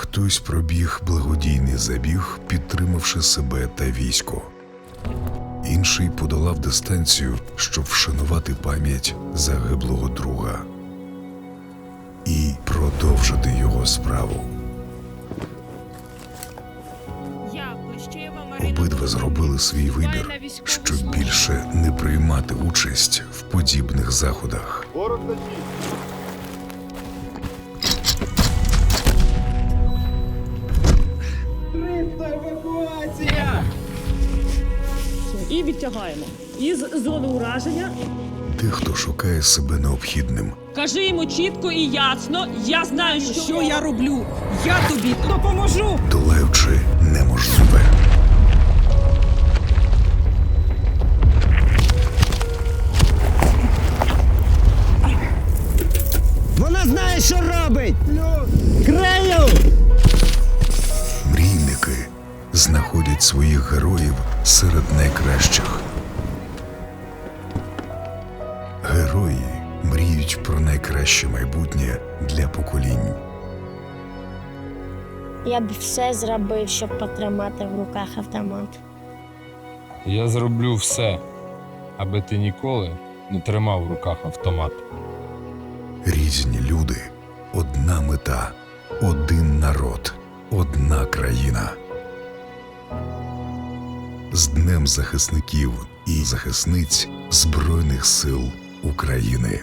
Хтось пробіг благодійний забіг, підтримавши себе та військо. Інший подолав дистанцію, щоб вшанувати пам'ять загиблого друга і продовжити його справу. Обидва зробили свій вибір, щоб більше не приймати участь в подібних заходах. І відтягаємо із зони ураження. Тих, хто шукає себе необхідним, Кажи йому чітко і ясно. Я знаю, що, Що я роблю? Я тобі допоможу. долаючи неможливе. Вона знає, що робить! Знаходять своїх героїв серед найкращих. Герої мріють про найкраще майбутнє для поколінь. Я б все зробив, щоб потримати в руках автомат. Я зроблю все, аби ти ніколи не тримав в руках автомат. Різні люди, одна мета, один народ, одна країна. З Днем захисників і захисниць Збройних сил України.